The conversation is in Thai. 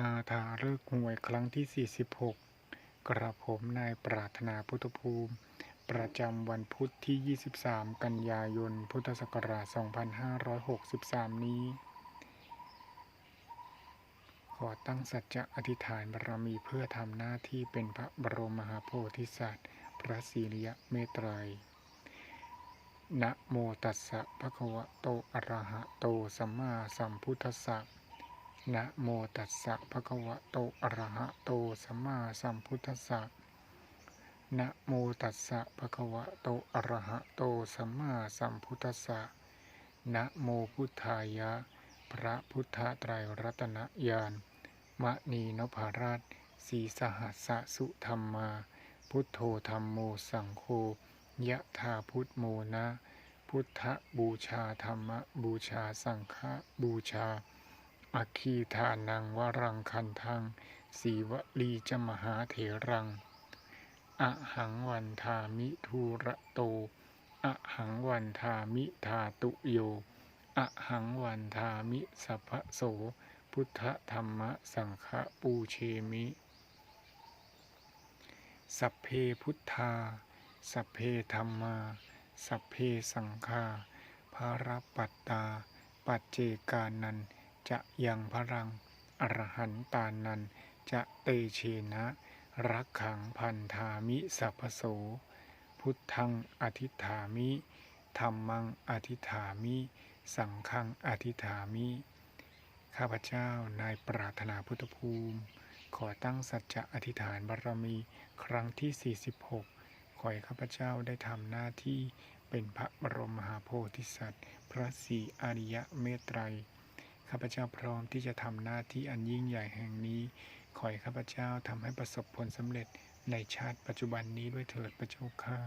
คาถาเลิกหวยครั้งที่ 46 กระผมนายปรารถนาพุทธภูมิ ประจำวันพุทธที่ 23 กันยายน พุทธศักราช 2563 นี้ ขอตั้งสัจจะอธิษฐานบารมีเพื่อทำหน้าที่เป็นพระบรมมหาโพธิสัตว์ พระศีริยเมตไตรยนะโมตัสสะภะคะวะโตอะระหะโตสัมมาสัมพุทธัสสะ นะโมตัสสะภะคะวะโตอะระหะโตสัมมาสัมพุทธัสสะนะโมตัสสะภะคะวะโตอะระหะโตสัมมาสัมพุทธัสสะนะโมพุทธายะ พระพุทธไตรรัตนญาณมณีนพราชสีสหัสสะสุธรรมา พุทโธธรรมโมสังโฆยะธาพุทโมนะ พุทธบูชาธรรมบูชาสังฆบูชา อคีทานังวรังคันทังสีวลีจมหาเถรังอะหังวันทามิทูระโตอะหังวันทามิทาตุโยอะหังวันทามิสัพพโส พุทธธรรมสังฆปูเชมิ สัพเพพุทธา สัพเพธรรมา สัพเพสังฆาภารปัตตา ปัจเจกานัน จะยังพรัง อรหันตานัน จะเตเชนะ รักขังพันธามิสัพโส พุทธังอธิฐามิธรรมังอธิฐามิ สังฆังอธิฐามิ ข้าพเจ้านายปรารถนาพุทธภูมิ ขอตั้งสัจจะอธิษฐานบารมีครั้งที่ 46 ขอให้ข้าพเจ้าได้ทำหน้าที่เป็นพระบรมมหาโพธิสัตว์ พระศรีอริยเมตไตรย ข้าพเจ้าพร้อมที่จะทำหน้าที่อันยิ่งใหญ่แห่งนี้ ขอให้ข้าพเจ้าทำให้ประสบผลสำเร็จในชาติปัจจุบันนี้ด้วยเถิดพระเจ้าข้า